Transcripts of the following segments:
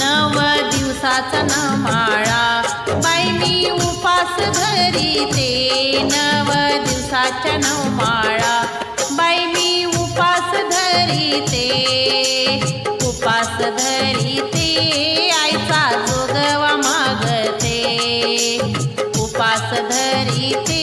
नव दिवसाचा न माळा बाई मी उपास धरीते नव दिवसाच्या नऊ माळा बाई मी उपास धरीते उपास धरीते आईचा जोगवा मागते. उपास धरीते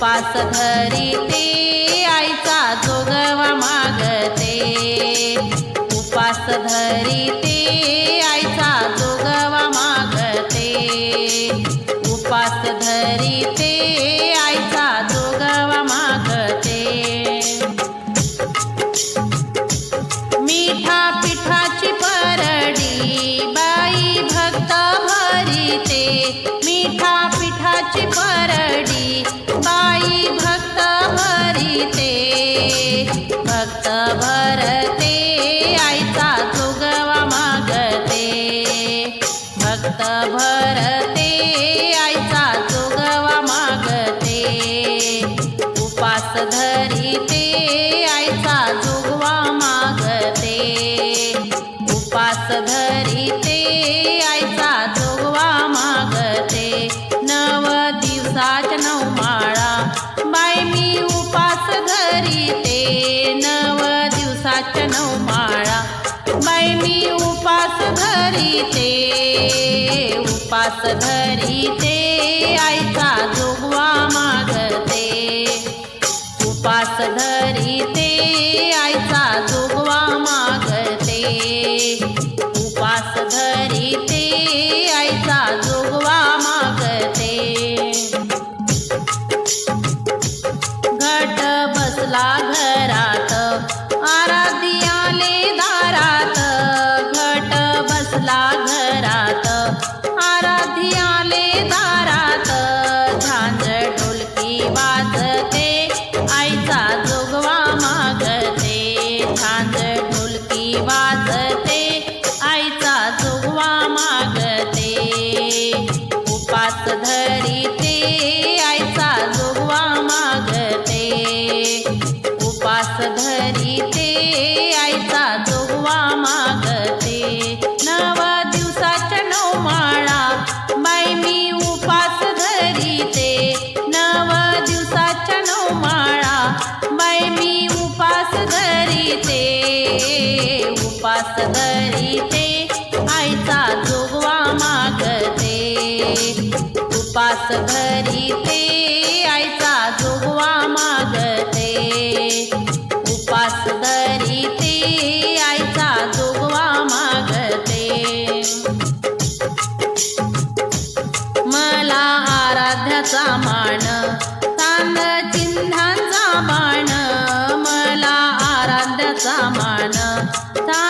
उपास धरीते बाई मी उपास धरीते उपास धरीते आईचा जोगवा मागते. उपास धरीते उपास धरीते आईचा जोगवा मागते. नवा दिवसाच्या नऊ माळा बाई मी उपास धरीते नवा दिवसाच्या नऊ माळा बाई मी उपास धरीते उपास धरीते आईचा जोगवा मागते. उपास धरी ते 三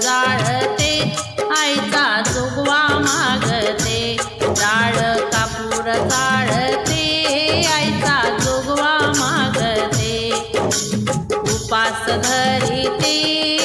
जाळते. आईचा जोगवा मागते. डाळ कापूर जाळते आईचा जोगवा मागते. उपास धरिते.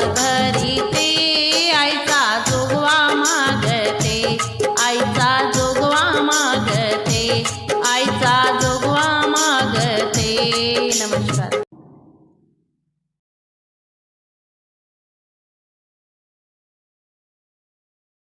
भरी